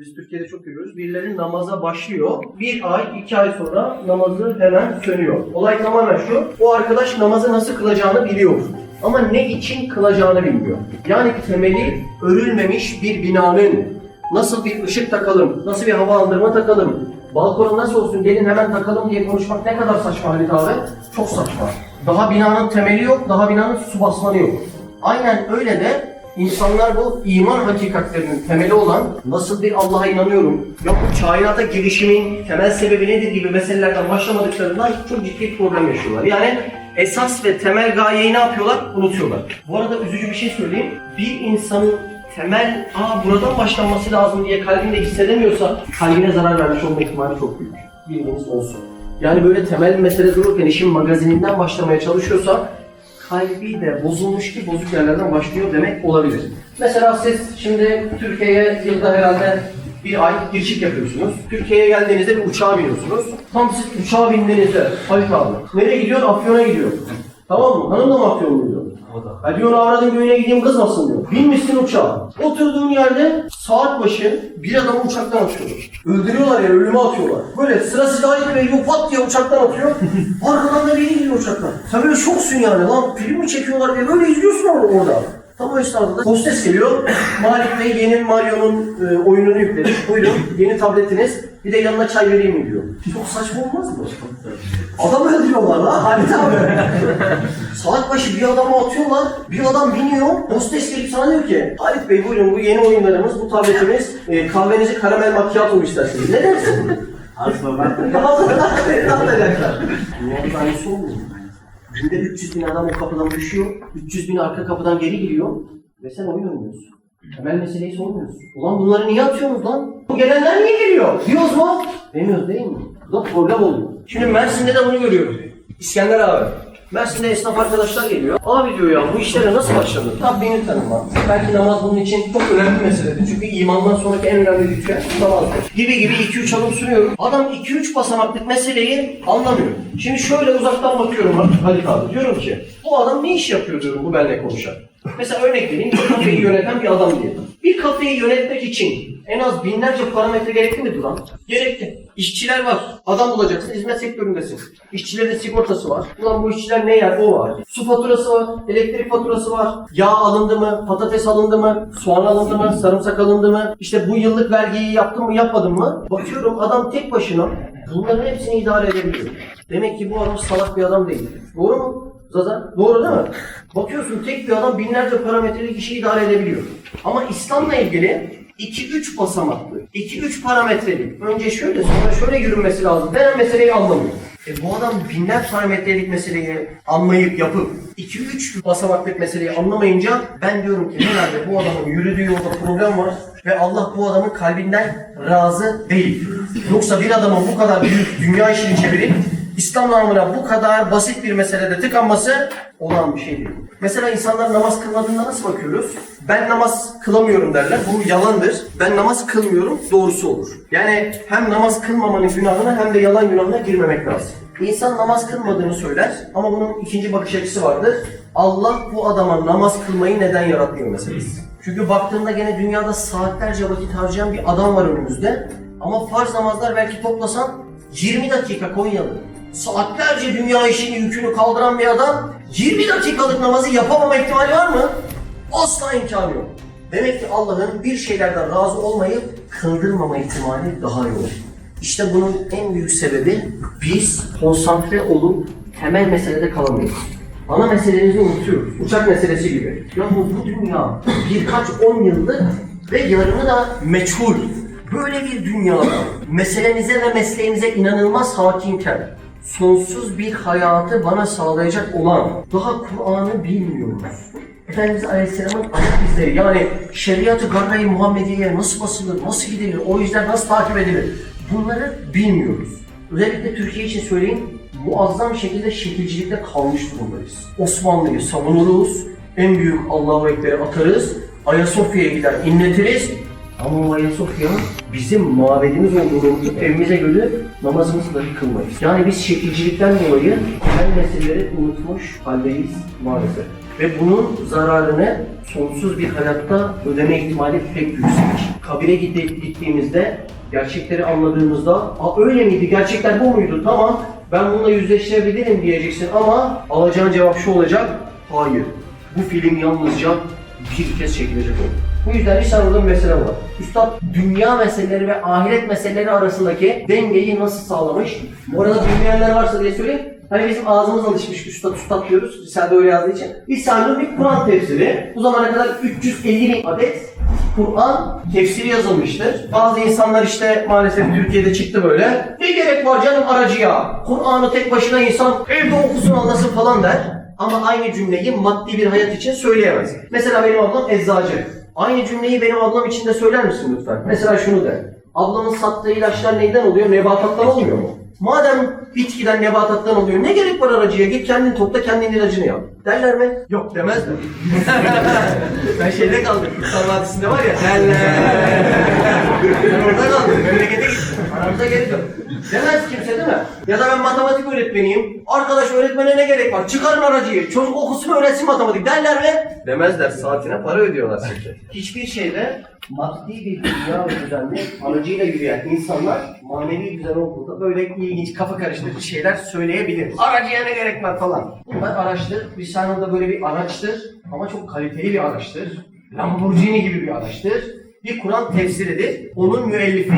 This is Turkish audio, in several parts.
Biz Türkiye'de çok görüyoruz. Birileri namaza başlıyor. Bir ay, iki ay sonra namazı hemen sönüyor. Olay tamamen şu. O arkadaş namazı nasıl kılacağını biliyor. Ama ne için kılacağını bilmiyor. Yani temeli örülmemiş bir binanın nasıl bir ışık takalım, nasıl bir havalandırma takalım, balkonu nasıl olsun gelin hemen takalım diye konuşmak ne kadar saçma Halit abi? Çok saçma. Daha binanın temeli yok, daha binanın su basmanı yok. Aynen öyle de insanlar bu iman hakikatlerinin temeli olan nasıl bir Allah'a inanıyorum, yok bu kainata gelişimin temel sebebi nedir gibi meselelerden başlamadıklarından çok ciddi problem yaşıyorlar. Yani esas ve temel gayeyi ne yapıyorlar? Unutuyorlar. Bu arada üzücü bir şey söyleyeyim. Bir insanın temel, aa buradan başlanması lazım diye kalbinde hissedemiyorsa kalbine zarar vermiş olma ihtimali çok büyük. Bilginiz olsun. Yani böyle temel mesele dururken işin magazininden başlamaya çalışıyorsa kalbi de bozulmuş ki bozuk yerlerden başlıyor demek olabilir. Mesela siz şimdi Türkiye'ye yılda herhalde bir ay girişik yapıyorsunuz. Türkiye'ye geldiğinizde bir uçağa biniyorsunuz. Tam siz uçağa bindiğinizde Halit abi nereye gidiyor? Afyon'a gidiyor. Tamam mı? Hanım da mı Afyon'a gidiyor? Ha diyor avradın göğüne gideyim kızmasın diyor. Binmişsin uçağa. Oturduğun yerde saat başı bir adamı uçaktan atıyor. Öldürüyorlar ya ölüme atıyorlar. Böyle sıra silahı ve yok pat diye uçaktan atıyor. Arkadan da biri gidiyor uçaktan. Sen böyle şoksun yani lan film mi çekiyorlar diye böyle izliyorsun orada. Tam o esnada da hostes geliyor. Malik Bey yeni Mario'nun e, oyununu yükledik. Buyurun yeni tabletiniz. Bir de yanına çay vereyim mi diyor. Çok saçma olmaz mı? Adam öldürüyorlar lan Halit abi. Saat başı bir adamı atıyorlar. Bir adam biniyor. Hostes gelip sana diyor ki Halit Bey buyurun bu yeni oyunlarımız, bu tabletimiz. E, kahvenizi karamel macchiato istersiniz? Ne dersin? Asma ben Ne yapacaklar? Dünyada aynısı olmuyor. Günde 300 bin adam o kapıdan düşüyor. 300 bin arka kapıdan geri giriyor. Ve sen oyun oynuyorsun. Temel meseleyi sormuyorsun. Ulan bunları niye atıyorsunuz lan? Bu gelenler niye geliyor? Diyoruz mu? Demiyoruz değil mi? Bu da problem oluyor. Şimdi Mersin'de de bunu görüyorum. İskender abi. Mersin'de esnaf arkadaşlar geliyor. Abi diyor ya bu işlere nasıl başladın? Rabbini tanıma. Belki namaz bunun için çok önemli bir meseledir. Çünkü imandan sonraki en önemli ritüel namazdır. Gibi gibi 2-3 adım sunuyorum. Adam 2-3 basamaklık meseleyi anlamıyor. Şimdi şöyle uzaktan bakıyorum Halit abi. Diyorum ki bu adam ne iş yapıyor diyorum bu benimle konuşan. Mesela örnek vereyim bir kafeyi yöneten bir adam diyelim. Bir kafeyi yönetmek için en az binlerce parametre gerekli mi Duran? Gerekli. İşçiler var. Adam bulacaksın. Hizmet sektöründesin. İşçilerin sigortası var. Ulan bu işçiler ne yer? O var. Su faturası var. Elektrik faturası var. Yağ alındı mı? Patates alındı mı? Soğan alındı mı? Sarımsak alındı mı? İşte bu yıllık vergiyi yaptın mı? Yapmadın mı? Bakıyorum adam tek başına bunların hepsini idare edebiliyor. Demek ki bu adam salak bir adam değil. Doğru mu? Zaten doğru değil mi? Bakıyorsun tek bir adam binlerce parametrelik işi idare edebiliyor. Ama İslam'la ilgili 2-3 basamaklı, 2-3 parametrelik, önce şöyle sonra şöyle yürünmesi lazım denen meseleyi anlamıyor. E bu adam binler parametrelik meseleyi anlayıp yapıp 2-3 basamaklık meseleyi anlamayınca ben diyorum ki herhalde bu adamın yürüdüğü yolda problem var ve Allah bu adamın kalbinden razı değil. Yoksa bir adamın bu kadar büyük dünya işini çevirip İslam namına bu kadar basit bir meselede tıkanması olan bir şey değil. Mesela insanlar namaz kılmadığında nasıl bakıyoruz? Ben namaz kılamıyorum derler. Bu yalandır. Ben namaz kılmıyorum doğrusu olur. Yani hem namaz kılmamanın günahına hem de yalan günahına girmemek lazım. İnsan namaz kılmadığını söyler ama bunun ikinci bakış açısı vardır. Allah bu adama namaz kılmayı neden yaratmıyor meselesi. Çünkü baktığında gene dünyada saatlerce vakit harcayan bir adam var önümüzde. Ama farz namazlar belki toplasan 20 dakika Konyalı. Saatlerce dünya işini yükünü kaldıran bir adam 20 dakikalık namazı yapamama ihtimali var mı? Asla imkanı yok. Demek ki Allah'ın bir şeylerden razı olmayıp kıldırmama ihtimali daha yoğun. İşte bunun en büyük sebebi biz konsantre olup temel meselede kalamıyoruz. Ana meselemizi unutuyoruz. Uçak meselesi gibi. Ya bu, bu dünya birkaç on yıllık ve yarını da meçhul. Böyle bir dünyada meselenize ve mesleğinize inanılmaz hakimken sonsuz bir hayatı bana sağlayacak olan daha Kur'an'ı bilmiyoruz. Efendimiz Aleyhisselam'ın ayak izleri yani şeriatı garra-i Muhammediye nasıl basılır, nasıl gidilir, o izler nasıl takip edilir bunları bilmiyoruz. Özellikle Türkiye için söyleyeyim muazzam şekilde şekilcilikte kalmış durumdayız. Osmanlı'yı savunuruz, en büyük Allahu Ekber'i atarız, Ayasofya'ya gider inletiriz ama Ayasofya bizim mabedimiz olduğunu evimize gelip namazımızı dahi kılmayız. Yani biz şekilcilikten dolayı temel meseleleri unutmuş haldeyiz maalesef. Ve bunun zararını sonsuz bir hayatta ödeme ihtimali pek yüksek. Kabire gittiğimizde gerçekleri anladığımızda Aa, öyle miydi, gerçekler bu muydu, tamam ben bununla yüzleşebilirim diyeceksin ama alacağın cevap şu olacak, hayır. Bu film yalnızca bir kez çekilecek oldu. Bu yüzden İslam'da bir mesele var. Üstad dünya meseleleri ve ahiret meseleleri arasındaki dengeyi nasıl sağlamış? Bu arada bilmeyenler varsa diye söyleyeyim. Hani bizim ağzımız alışmış üstad üstad diyoruz. Risale öyle yazdığı için. İslam'ın bir Kur'an tefsiri. Bu zamana kadar 350 bin adet Kur'an tefsiri yazılmıştır. Bazı insanlar işte maalesef Türkiye'de çıktı böyle. Ne gerek var canım aracıya? Kur'an'ı tek başına insan evde okusun anlasın falan der. Ama aynı cümleyi maddi bir hayat için söyleyemez. Mesela benim ablam eczacı. Aynı cümleyi benim ablam için de söyler misin lütfen? Mesela şunu de. Ablamın sattığı ilaçlar neyden oluyor? Nebatattan olmuyor mu? Madem bitkiden nebatattan oluyor ne gerek var aracıya? Git kendin topla kendin ilacını yap. Derler mi? Yok demezler. ben şeyde kaldım. Kurtlar Vadisi'nde var ya. Derler. ben orada kaldım. Memlekete gittim. Aramıza geri dön. Demez kimse değil mi? Ya da ben matematik öğretmeniyim. Arkadaş öğretmene ne gerek var? Çıkarın aracıyı. Çocuk okusun öğretsin matematik. Derler mi? Demezler. Saatine para ödüyorlar çünkü. Hiçbir şeyde maddi bir dünya düzenli aracıyla yürüyen insanlar manevi düzen olduğunda böyle ilginç kafa karıştırıcı şeyler söyleyebilir. Aracıya ne gerek var falan. Bunlar araçtır. Risale'de böyle bir araçtır. Ama çok kaliteli bir araçtır. Lamborghini gibi bir araçtır. Bir Kur'an tefsiridir. Onun müellifi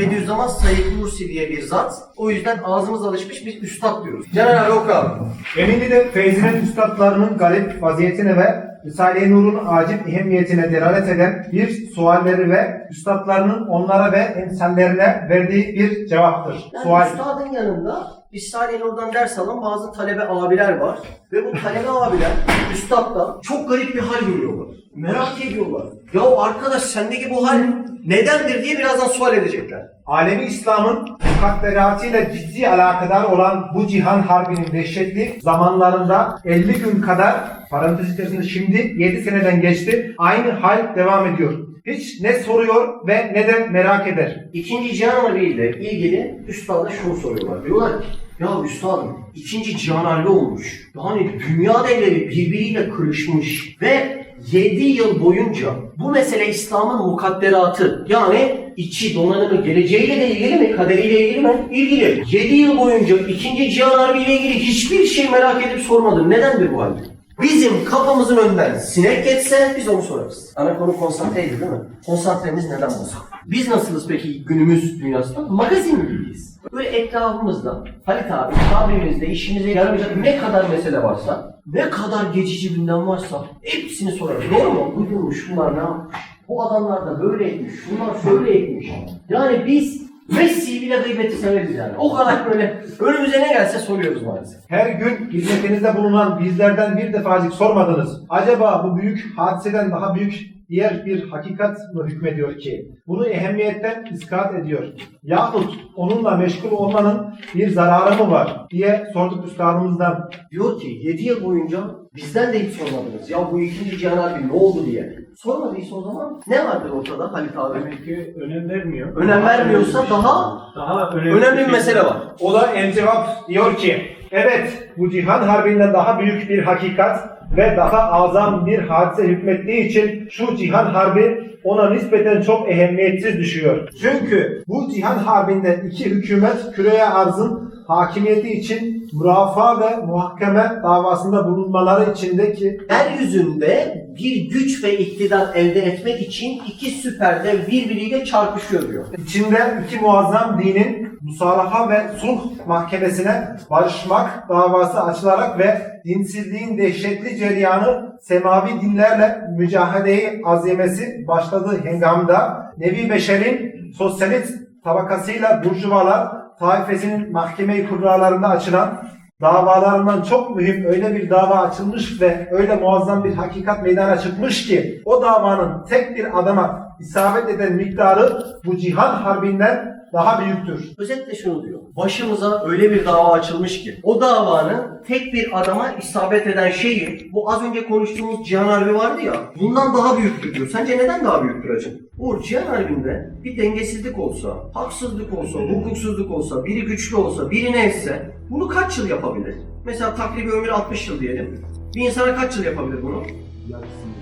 Bediüzzaman Said Nursi diye bir zat. O yüzden ağzımız alışmış biz üstad diyoruz. Caner abi oku abi. Eminli'de Feyzinet üstadlarının garip vaziyetine ve Risale-i Nur'un acil ehemmiyetine delalet eden bir sualleri ve üstadlarının onlara ve emsallerine verdiği bir cevaptır. Yani Sual. üstadın yanında Risale-i Nur'dan ders alan bazı talebe abiler var. Ve bu talebe abiler üstaddan çok garip bir hal görüyorlar. Merak ediyorlar. Ya arkadaş sendeki bu hal nedendir diye birazdan sual edecekler. Alemi İslam'ın mukadderatıyla ciddi alakadar olan bu cihan harbinin dehşetli zamanlarında 50 gün kadar parantez içerisinde şimdi 7 seneden geçti aynı hal devam ediyor. Hiç ne soruyor ve ne de merak eder. İkinci Cihan Harbi ile ilgili üstada şunu soruyorlar. Diyorlar ki ya üstadım ikinci Cihan Harbi olmuş. Yani dünya devleri birbiriyle kırışmış ve 7 yıl boyunca bu mesele İslam'ın mukadderatı yani içi donanımı geleceğiyle de ilgili mi? Kaderiyle ilgili mi? İlgili. 7 yıl boyunca ikinci Cihan Harbi ile ilgili hiçbir şey merak edip sormadım. Nedendir bu halde? Bizim kafamızın önden sinek geçse biz onu sorarız. Ana konu konsantreydi değil mi? Konsantremiz neden bozuk? Biz nasılız peki günümüz dünyasında? Magazin gibiyiz. Böyle etrafımızda Halit abi tabrimizde işimize yaramayacak ne kadar mesele varsa, ne kadar geçici gündem varsa hepsini sorarız. Doğru mu? Buyurmuş, şunlar ne yapmış? Bu adamlar da böyle etmiş, şunlar şöyle etmiş. Yani biz Messi bile gıybeti severiz yani. O kadar böyle önümüze ne gelse soruyoruz maalesef. Her gün hizmetinizde bulunan bizlerden bir defacık sormadınız. Acaba bu büyük hadiseden daha büyük diğer bir hakikat mı hükmediyor ki? Bunu ehemmiyetten iskat ediyor. Yahut onunla meşgul olmanın bir zararı mı var diye sorduk üstadımızdan. Diyor ki 7 yıl boyunca bizden de hiç sormadınız. Ya bu ikinci Cihan abi ne oldu diye. Sormadıysa o zaman ne vardır ortada Halit abi? Demek ki önem vermiyor. Önem vermiyorsa daha daha önemli, önemli bir mesele var. O da el cevap diyor ki, evet bu cihan harbinden daha büyük bir hakikat ve daha azam bir hadise hükmettiği için şu cihan harbi ona nispeten çok ehemmiyetsiz düşüyor. Çünkü bu cihan harbinde iki hükümet küreye arzın hakimiyeti için mürafaa ve muhakeme davasında bulunmaları içindeki Yeryüzünde bir güç ve iktidar elde etmek için iki süper dev birbiriyle çarpışıyor diyor. İçinde iki muazzam dinin musalaha ve sulh mahkemesine barışmak davası açılarak ve dinsizliğin dehşetli cereyanı semavi dinlerle mücadeleyi azimesi başladığı hengamda Nevi Beşer'in sosyalist tabakasıyla burjuvalar taifesinin mahkeme-i kurralarında açılan davalarından çok mühim öyle bir dava açılmış ve öyle muazzam bir hakikat meydana çıkmış ki o davanın tek bir adama isabet eden miktarı bu cihan harbinden daha büyüktür. Özetle şunu diyor. Başımıza öyle bir dava açılmış ki o davanın tek bir adama isabet eden şeyi bu az önce konuştuğumuz Cihan Harbi vardı ya bundan daha büyüktür diyor. Sence neden daha büyüktür hacım? Bu Cihan Harbi'nde bir dengesizlik olsa, haksızlık olsa, hukuksuzluk olsa, biri güçlü olsa, biri neyse bunu kaç yıl yapabilir? Mesela takribi ömür 60 yıl diyelim. Bir insana kaç yıl yapabilir bunu? Yarısını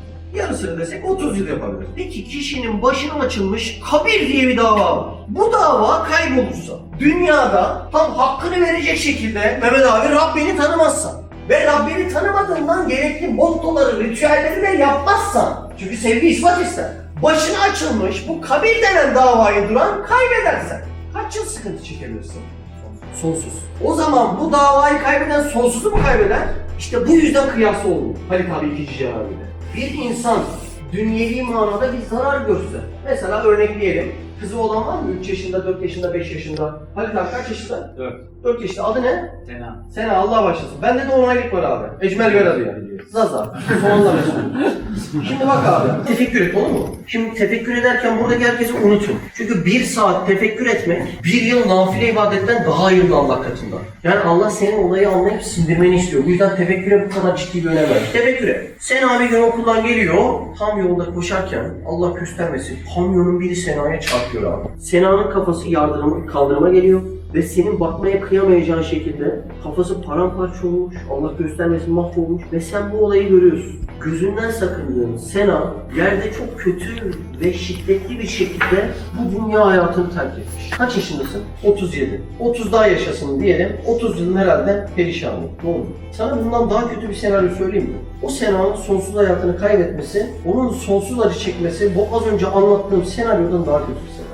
desek 30 yıl yapabilir. Peki kişinin başına açılmış kabir diye bir dava var. Bu dava kaybolursa, dünyada tam hakkını verecek şekilde Mehmet abi Rabbini tanımazsa ve Rabbini tanımadığından gerekli mottoları, ritüelleri de yapmazsan, çünkü sevgi ispat ister. Başına açılmış bu kabir denen davayı duran kaybedersen kaç yıl sıkıntı çekebilirsin? Sonsuz. O zaman bu davayı kaybeden sonsuzu mu kaybeder? İşte bu yüzden kıyası olur. Halit abi ikinci cevabıyla. Bir insan dünyevi manada bir zarar görse. Mesela örnekleyelim. Kızı olan var mı? 3 yaşında, 4 yaşında, 5 yaşında. Halit abi kaç yaşında? 4. 4 yaşında. Adı ne? Sena. Sena Allah başlasın. Bende de onaylık var abi. Ecmel adı yani. Zaza. Sonunda mesela. Şimdi bak abi. Tefekkür et olur mu? Şimdi tefekkür ederken buradaki herkesi unutun. Çünkü bir saat tefekkür etmek bir yıl nafile ibadetten daha hayırlı Allah katında. Yani Allah senin olayı anlayıp sindirmeni istiyor. Bu yüzden tefekküre bu kadar ciddi bir önem ver. Tefekkür et. Sena bir gün okuldan geliyor. Tam yolda koşarken Allah göstermesin. Kamyonun biri Sena'ya çarpıyor abi. Sena'nın kafası yardırıma, kaldırıma geliyor ve senin bakmaya kıyamayacağın şekilde kafası paramparça olmuş, Allah göstermesin mahvolmuş ve sen bu olayı görüyorsun. Gözünden sakındığın Sena yerde çok kötü ve şiddetli bir şekilde bu dünya hayatını terk etmiş. Kaç yaşındasın? 37. 30 daha yaşasın diyelim. 30 yılın herhalde perişanlığı. Ne olur? Sana bundan daha kötü bir senaryo söyleyeyim mi? O Sena'nın sonsuz hayatını kaybetmesi, onun sonsuz acı çekmesi bu az önce anlattığım senaryodan daha kötü bir senaryo.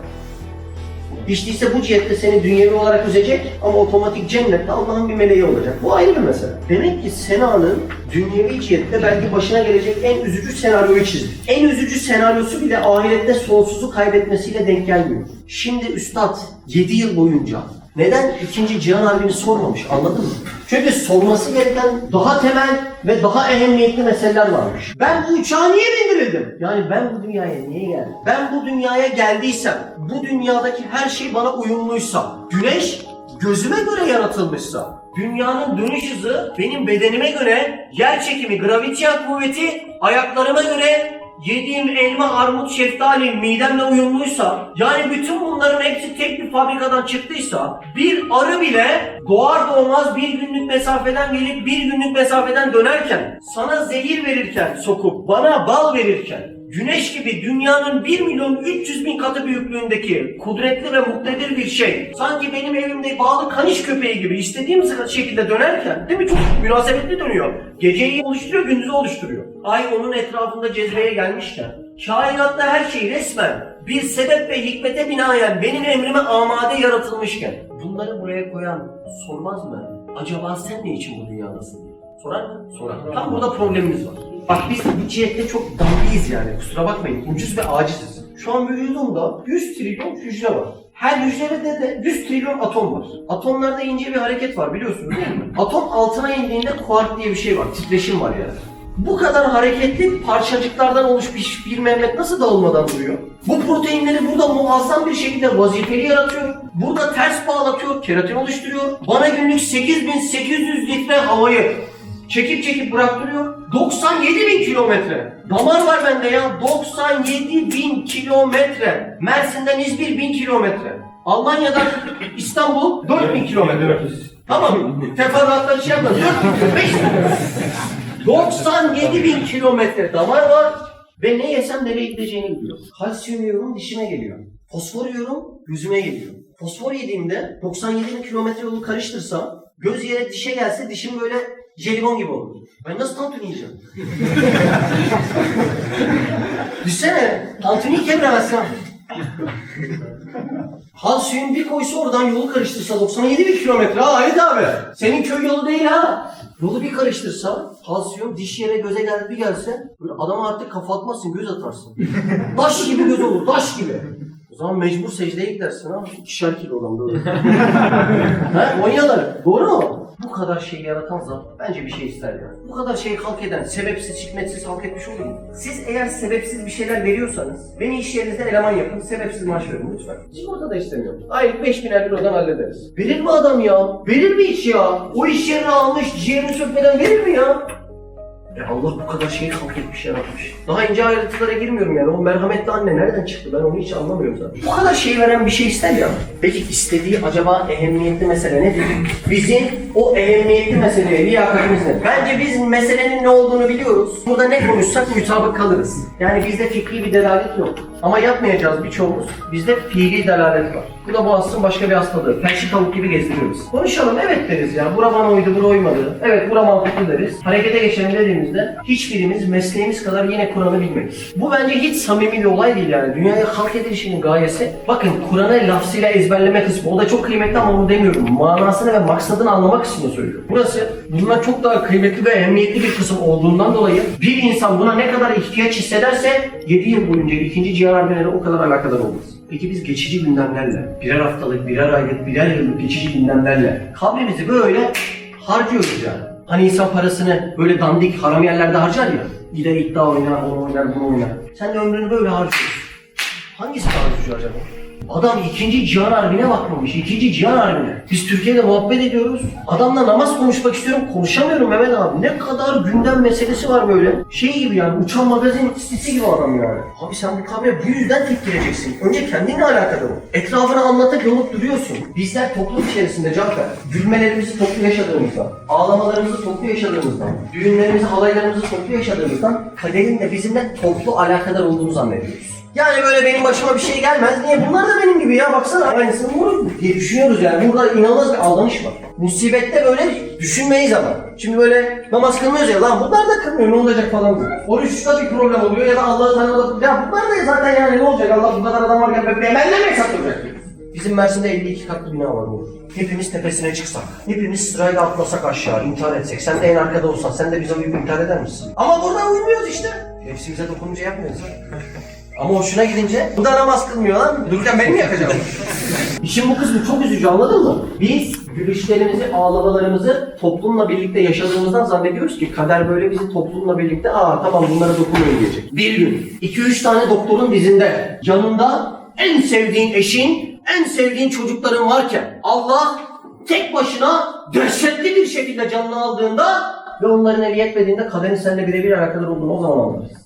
Hiç değilse bu cihette seni dünyevi olarak üzecek ama otomatik cennette Allah'ın bir meleği olacak. Bu ayrı bir mesele. Demek ki Sena'nın dünyevi cihette belki başına gelecek en üzücü senaryoyu çizdi. En üzücü senaryosu bile ahirette sonsuzu kaybetmesiyle denk gelmiyor. Şimdi Üstad 7 yıl boyunca neden ikinci Cihan Harbi'ni sormamış anladın mı? Çünkü sorması gereken daha temel ve daha ehemmiyetli meseleler varmış. Ben bu uçağa niye bindirildim? Yani ben bu dünyaya niye geldim? Ben bu dünyaya geldiysem, bu dünyadaki her şey bana uyumluysa, güneş gözüme göre yaratılmışsa, dünyanın dönüş hızı benim bedenime göre, yer çekimi, gravitiyel kuvveti ayaklarıma göre, yediğim elma, armut, şeftali midemle uyumluysa, yani bütün bunların hepsi tek bir fabrikadan çıktıysa, bir arı bile doğar doğmaz bir günlük mesafeden gelip bir günlük mesafeden dönerken, sana zehir verirken sokup, bana bal verirken, Güneş gibi dünyanın 1 milyon 300 bin katı büyüklüğündeki kudretli ve muktedir bir şey sanki benim evimde bağlı kaniş köpeği gibi istediğim şekilde dönerken değil mi çok münasebetli dönüyor. Geceyi oluşturuyor gündüzü oluşturuyor. Ay onun etrafında cezveye gelmişken kainatta her şey resmen bir sebep ve hikmete binaen benim emrime amade yaratılmışken bunları buraya koyan sormaz mı? Acaba sen ne için bu dünyadasın. Sorar mı? Sorar. Tam burada problemimiz var. Bak biz bu cihette çok dandiyiz yani. Kusura bakmayın. Ucuz ve aciziz. Şu an vücudumda 100 trilyon hücre var. Her hücrede de 100 trilyon atom var. Atomlarda ince bir hareket var biliyorsunuz değil mi? Atom altına indiğinde kuark diye bir şey var. Titreşim var yani. Bu kadar hareketli parçacıklardan oluşmuş bir Mehmet nasıl dağılmadan duruyor? Bu proteinleri burada muazzam bir şekilde vazifeli yaratıyor. Burada ters bağlatıyor, keratin oluşturuyor. Bana günlük 8800 litre havayı çekip çekip bıraktırıyor. 97 bin kilometre. Damar var bende ya. 97 bin kilometre. Mersin'den İzmir bin kilometre. Almanya'dan İstanbul 4 bin kilometre. Tamam. Teferruatları şey yapma. 4 bin, 5 bin. 97 bin kilometre damar var. Ve ne yesem nereye gideceğini biliyor. Kalsiyum yiyorum dişime geliyor. Fosfor yiyorum gözüme geliyor. Fosfor yediğimde 97 bin kilometre yolu karıştırsam göz yere dişe gelse dişim böyle jelibon gibi olur. Ben nasıl tantuni yiyeceğim? Düşsene, tantuniyi kemiremezsin. Kalsiyum bir koysa oradan yolu karıştırsa 97 bin kilometre ha Halit abi. Senin köy yolu değil ha. Yolu bir karıştırsa kalsiyum diş yere göze geldi bir gelse böyle adama artık kafa atmazsın göz atarsın. Taş gibi göz olur taş gibi. O zaman mecbur secdeye gidersin ha. İkişer kilo olan doğru. ha, Konyalı. Doğru mu? Bu kadar şeyi yaratan zat bence bir şey ister yani. Bu kadar şeyi halk eden, sebepsiz, hikmetsiz halk etmiş olur mu? Siz eğer sebepsiz bir şeyler veriyorsanız, beni iş yerinizde eleman yapın, sebepsiz maaş verin lütfen. Sigorta da istemiyorum. Aylık 5000 liradan hallederiz. Verir mi adam ya? Verir mi hiç ya? O iş yerini almış, ciğerini sökmeden verir mi ya? E Allah bu kadar şeyi halk etmiş yaratmış. Daha ince ayrıntılara girmiyorum yani. O merhametli anne nereden çıktı ben onu hiç anlamıyorum zaten. Bu kadar şey veren bir şey ister ya. Peki istediği acaba ehemmiyetli mesele nedir? Bizim o ehemmiyetli meseleye liyakatimiz ne? Bence biz meselenin ne olduğunu biliyoruz. Burada ne konuşsak mutabık kalırız. Yani bizde fikri bir delalet yok. Ama yapmayacağız birçoğumuz. Bizde fiili delalet var. Bu da bu aslın başka bir hastalığı. Felçli tavuk gibi gezdiriyoruz. Konuşalım evet deriz ya. Bura bana uydu, bura uymadı. Evet bura mantıklı deriz. Harekete geçelim dediğimizde hiçbirimiz mesleğimiz kadar yine Kur'an'ı bilmeyiz. Bu bence hiç samimi bir olay değil yani. Dünyaya halk edilişinin gayesi. Bakın Kur'an'ı lafzıyla ezberleme kısmı. O da çok kıymetli ama onu demiyorum. Manasını ve maksadını anlama kısmını söylüyorum. Burası bundan çok daha kıymetli ve ehemmiyetli bir kısım olduğundan dolayı bir insan buna ne kadar ihtiyaç hissederse 7 yıl boyunca ikinci cihan harbiyle o kadar alakadar olmaz. Peki biz geçici gündemlerle, birer haftalık, birer aylık, birer yıllık geçici gündemlerle kabrimizi böyle harcıyoruz yani. Hani insan parasını böyle dandik haram yerlerde harcar ya. Gider iddia oynar, onu oynar, bunu oynar. Sen de ömrünü böyle harcıyorsun. Hangisi daha üzücü acaba? Adam ikinci cihan harbine bakmamış, ikinci cihan harbine. Biz Türkiye'de muhabbet ediyoruz. Adamla namaz konuşmak istiyorum, konuşamıyorum Mehmet abi. Ne kadar gündem meselesi var böyle. Şey gibi yani, uçan magazin sitesi gibi adam yani. Abi sen bu kabre bu yüzden tepkileceksin. Önce kendinle alakalı ol. Etrafını anlatıp yolup duruyorsun. Bizler toplum içerisinde Cafer, gülmelerimizi toplu yaşadığımızdan, ağlamalarımızı toplu yaşadığımızdan, düğünlerimizi, halaylarımızı toplu yaşadığımızdan kaderin de bizimle toplu alakadar olduğunu zannediyoruz. Yani böyle benim başıma bir şey gelmez. Niye? Bunlar da benim gibi ya baksana. Aynısını vurur diye düşünüyoruz yani. Burada inanılmaz bir aldanış var. Musibette böyle düşünmeyiz ama. Şimdi böyle namaz kılmıyoruz ya lan bunlar da kılmıyor ne olacak falan diyor. Oruçta bir problem oluyor ya da Allah'ı tanımadık. Ya bunlar da zaten yani ne olacak Allah bu kadar adam varken ben benimle mi hesap duracak. Bizim Mersin'de 52 katlı bina var Uğur. Hepimiz tepesine çıksak, hepimiz sırayla atlasak aşağı, intihar etsek, sen de en arkada olsan, sen de bize uyup intihar eder misin? Ama burada uymuyoruz işte. Nefsimize dokununca yapmıyoruz. Ama hoşuna gidince bu da namaz kılmıyor lan. Dururken beni mi yakacak? İşin bu kısmı çok üzücü anladın mı? Biz gülüşlerimizi, ağlamalarımızı toplumla birlikte yaşadığımızdan zannediyoruz ki kader böyle bizi toplumla birlikte aa tamam bunlara dokunmayın diyecek. Bir gün 2-3 tane doktorun dizinde yanında en sevdiğin eşin, en sevdiğin çocukların varken Allah tek başına dehşetli bir şekilde canını aldığında ve onların eli yetmediğinde kaderin seninle birebir alakadar olduğunu o zaman anlarız.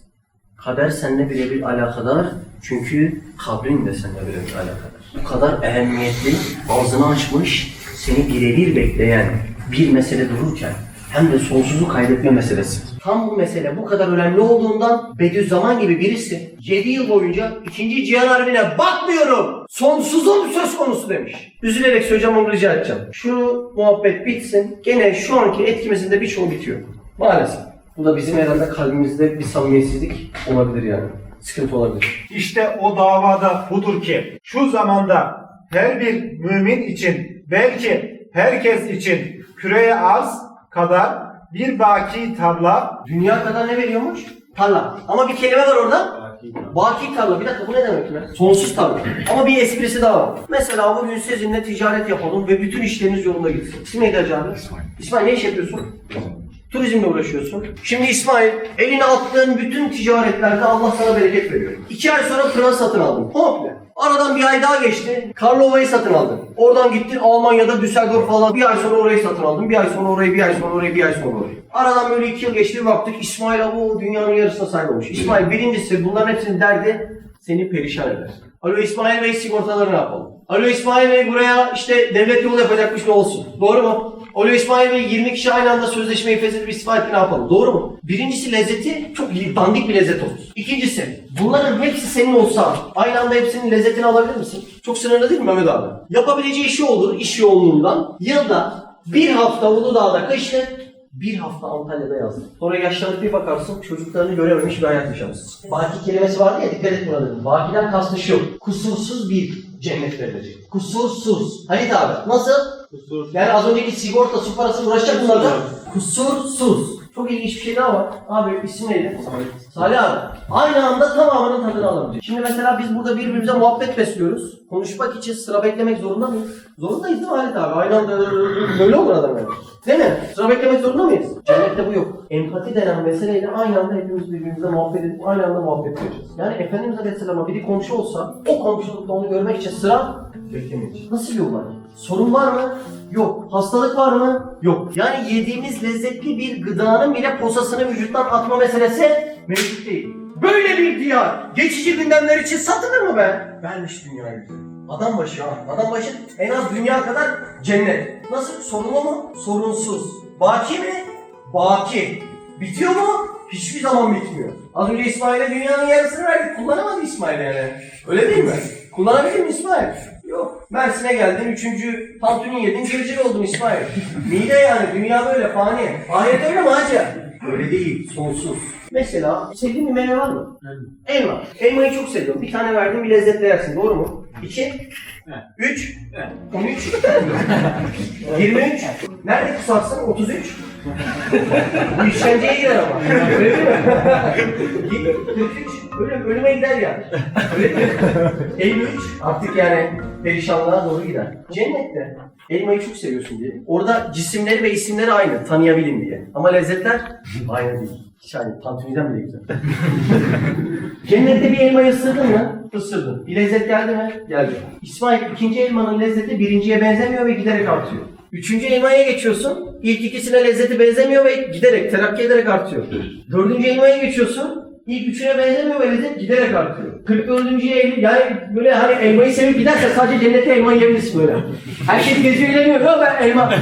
Kader seninle birebir alakadar çünkü kabrin de seninle birebir alakadar. Bu kadar ehemmiyetli, ağzını açmış, seni birebir bekleyen bir mesele dururken hem de sonsuzu kaybetme meselesi. Tam bu mesele bu kadar önemli olduğundan Bediüzzaman gibi birisi 7 yıl boyunca 2. Cihan Harbi'ne bakmıyorum. Sonsuzum söz konusu demiş. Üzülerek söyleyeceğim onu rica edeceğim. Şu muhabbet bitsin. Gene şu anki etkimizin de birçoğu bitiyor. Maalesef. Bu da bizim herhalde kalbimizde bir samimiyetsizlik olabilir yani. Sıkıntı olabilir. İşte o davada budur ki şu zamanda her bir mümin için belki herkes için küreye arz kadar bir baki tarla Dünya kadar ne veriyormuş? Tarla. Ama bir kelime var orada. Baki tarla. Bir dakika bu ne demek ya? Sonsuz tarla. Ama bir esprisi daha var. Mesela bugün sizinle ticaret yapalım ve bütün işleriniz yolunda gitsin. İsmi neydi Hacı abi? İsmail. İsmail ne iş yapıyorsun? Turizmle uğraşıyorsun. Şimdi İsmail eline attığın bütün ticaretlerde Allah sana bereket veriyor. İki ay sonra Fransa satın aldın. Komple. Aradan bir ay daha geçti. Karlova'yı satın aldın. Oradan gittin Almanya'da Düsseldorf falan. Bir ay sonra orayı satın aldın. Bir ay sonra orayı, bir ay sonra orayı, bir ay sonra orayı. Aradan böyle iki yıl geçti baktık İsmail abi o dünyanın yarısına sahip olmuş. İsmail birincisi bunların hepsinin derdi seni perişan eder. Alo İsmail Bey sigortaları ne yapalım? Alo İsmail Bey buraya işte devlet yol yapacakmış ne olsun? Doğru mu? Alo İsmail Bey 20 kişi aynı anda sözleşmeyi feshedip istifa etti ne yapalım? Doğru mu? Birincisi lezzeti çok dandik bir lezzet olur. İkincisi bunların hepsi senin olsa aynı anda hepsinin lezzetini alabilir misin? Çok sınırlı değil mi Mehmet abi? Yapabileceği işi olur iş yoğunluğundan. Yılda bir hafta Uludağ'da kışlık bir hafta Antalya'da yazdı. Sonra yaşlanıp bir bakarsın çocuklarını görememiş bir hayat yaşamışsın. Baki kelimesi vardı ya dikkat et buna dedim. Bakiden kastı şu. Kusursuz bir cennet verilecek. Kusursuz. Halit abi nasıl? Kusur. Yani az önceki sigorta su parası uğraşacak bunlardan. Kusursuz. Çok ilginç bir şey daha var. Abi isim neydi? Salih abi. Aynı anda tamamının tadını alabilecek. Şimdi mesela biz burada birbirimize muhabbet besliyoruz. Konuşmak için sıra beklemek zorunda mıyız? Zorundayız değil mi Halit abi? Aynı anda böyle olur adam yani. Değil mi? Sıra beklemek zorunda mıyız? Cennette bu yok. Empati denen meseleyle aynı anda hepimiz birbirimize muhabbet edip aynı anda muhabbet edeceğiz. Yani Efendimiz Aleyhisselam'a biri komşu olsa o komşulukta onu görmek için sıra Beklemeyici. Nasıl bir olay? Sorun var mı? Yok. Hastalık var mı? Yok. Yani yediğimiz lezzetli bir gıdanın bile posasını vücuttan atma meselesi mevcut değil. Böyle bir diyar geçici gündemler için satılır mı be? Vermiş dünyayı bize. Adam başı ha. Adam başı en az dünya kadar cennet. Nasıl? Sorunlu mu? Sorunsuz. Baki mi? Baki. Bitiyor mu? Hiçbir zaman bitmiyor. Az önce İsmail'e dünyanın yarısını verdik. Kullanamadı İsmail yani. Öyle değil mi? Kullanabildin mi İsmail? Yok. Mersin'e geldin, üçüncü tantuni yedin, gericil oldun İsmail. Mide yani, dünya böyle fani. Ahiret öyle mi hacı? Öyle değil, sonsuz. Mesela sevdiğin bir meyve var mı? Elma. Elmayı çok seviyorum. Bir tane verdim bir lezzetle yersin. Doğru mu? İki. Üç. On üç. Yirmi üç. Nerede kusarsın? Otuz üç. Bu işkenceye girer ama. Öyle değil mi? 43. Ölüm, ölüme gider yani. Öyle değil mi? 53. Artık yani perişanlığa doğru gider. Cennette elmayı çok seviyorsun diye. Orada cisimleri ve isimleri aynı tanıyabilin diye. Ama lezzetler aynı değil. Hiç aynı. Tantuniden bile güzel. Cennette bir elmayı ısırdın mı? Isırdın. Bir lezzet geldi mi? Geldi. İsmail ikinci elmanın lezzeti birinciye benzemiyor ve giderek artıyor. Üçüncü elmaya geçiyorsun. İlk ikisine lezzeti benzemiyor ve giderek, terakki ederek artıyor. Dördüncü elmaya geçiyorsun. İlk üçüne benzemiyor ve lezzet giderek artıyor. 44. el, yani böyle hani elmayı sevip giderse sadece cennette elma yiyebilirsin böyle. Herkes geziyor ileniyor. Yok ben elma.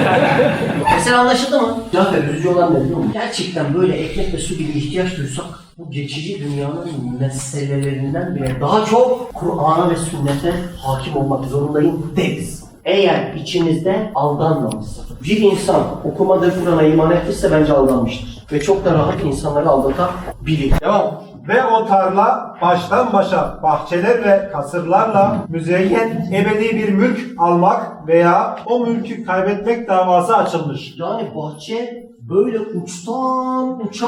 Mesela anlaşıldı mı? Cafer üzücü olan ne biliyor musun? Gerçekten böyle ekmek ve su gibi ihtiyaç duysak bu geçici dünyanın meselelerinden bile daha çok Kur'an'a ve sünnete hakim olmak zorundayım deriz. Eğer içinizde aldanmamışsa, bir insan okumadığı Kur'an'a iman etmişse bence aldanmıştır. Ve çok da rahat insanları aldatabilir. Devam. Ve o tarla baştan başa bahçeler ve kasırlarla müzeyyen ebedi bir mülk almak veya o mülkü kaybetmek davası açılmış. Yani bahçe böyle uçtan uça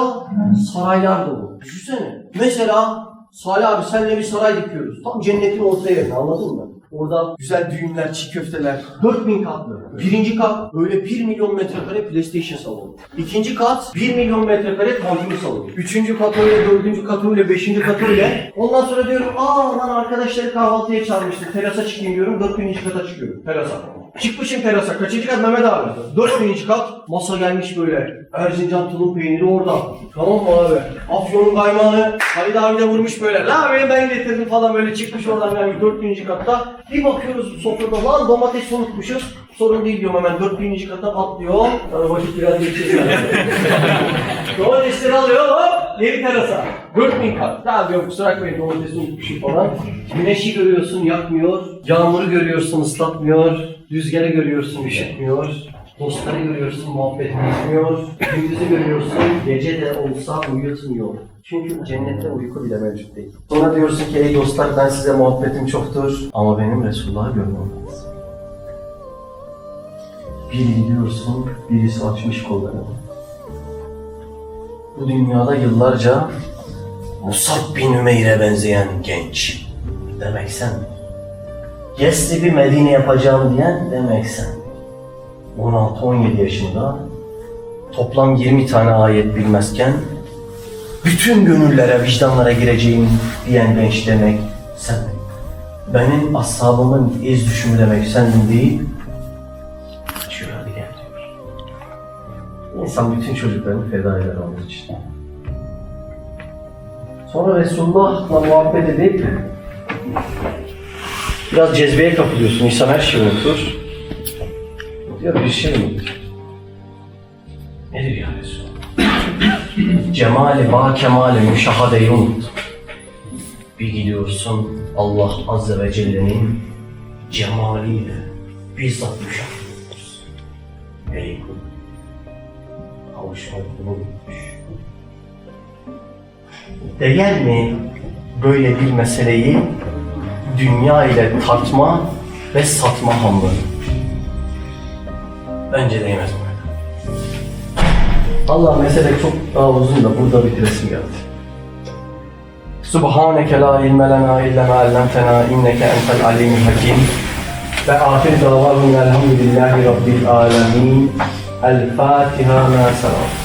saraylar dolu. Düşünsene. Mesela Salih abi senle bir saray dikiyoruz. Tam cennetin orta yerine anladın mı? Orada güzel düğünler, çiğ köfteler. 4000 katlı. Birinci kat böyle 1 milyon metrekare PlayStation salonu. İkinci kat 1 milyon metrekare tantuni salonu. Üçüncü kat öyle, dördüncü kat öyle, beşinci kat öyle. Ondan sonra diyorum aa lan arkadaşları kahvaltıya çağırmıştı. Terasa çıkayım diyorum. 4000. kata çıkıyorum. Terasa. Çıkmışım terasa. Kaçıncı kat Mehmet abi? 4000. kat. Masa gelmiş böyle. Erzincan tulum peyniri orada. Tamam mı abi? Afyonun kaymağını Halid abi de vurmuş böyle. La beni ben getirdim falan böyle çıkmış oradan gelmiş 4000. katta. Bir bakıyoruz sofrada lan domates unutmuşuz. Sorun değil diyorum hemen 4000. kata atlıyor. Sonra başı biraz geçiyor. Domatesleri alıyor hop geri terasa. 4000 kat. Ya diyorum kusura bakmayın domatesi unutmuşum falan. Güneşi görüyorsun yakmıyor. Yağmuru görüyorsun ıslatmıyor. Rüzgarı görüyorsun üşütmüyor. Dostları görüyorsun muhabbet etmiyor. Gündüzü görüyorsun gece de olsa uyutmuyor. Çünkü cennette uyku bile mevcut değil. Sonra diyorsun ki ey dostlar ben size muhabbetim çoktur ama benim Resulullah'ı görmem lazım. Bir gidiyorsun, birisi açmış kollarını. Bu dünyada yıllarca Musab bin Ümeyr'e benzeyen genç. Demek sen. Yesrib'i Medine yapacağım diyen demek sen. 16-17 yaşında toplam 20 tane ayet bilmezken bütün gönüllere, vicdanlara gireceğim diyen genç demek sen. Benim ashabımın iz düşümü demek sen değil. Şöyle hadi gel diyor. İnsan bütün çocuklarını feda eder onun için. Sonra Resulullah'la muhabbet edip biraz cezbeye kapılıyorsun. İnsan her şeyi unutur. Ya bir şey unutur. Nedir ya Resulullah? Cemali ba kemali müşahadeyi unut. Bir gidiyorsun Allah Azze ve Celle'nin cemaliyle bizzat müşahede ediyorsun. Ey kul, kavuşmak bunu unutmuş. Değer mi böyle bir meseleyi dünya ile tartma ve satma hamlı? Bence değmez bu. Allah mesele çok daha uzun da burada bitiresim geldi. Subhaneke la ilme lena illa ma allamtena inneke entel alimul hakim. Ve ahir davahum elhamdülillahi rabbil alemin. El Fatiha ma selam.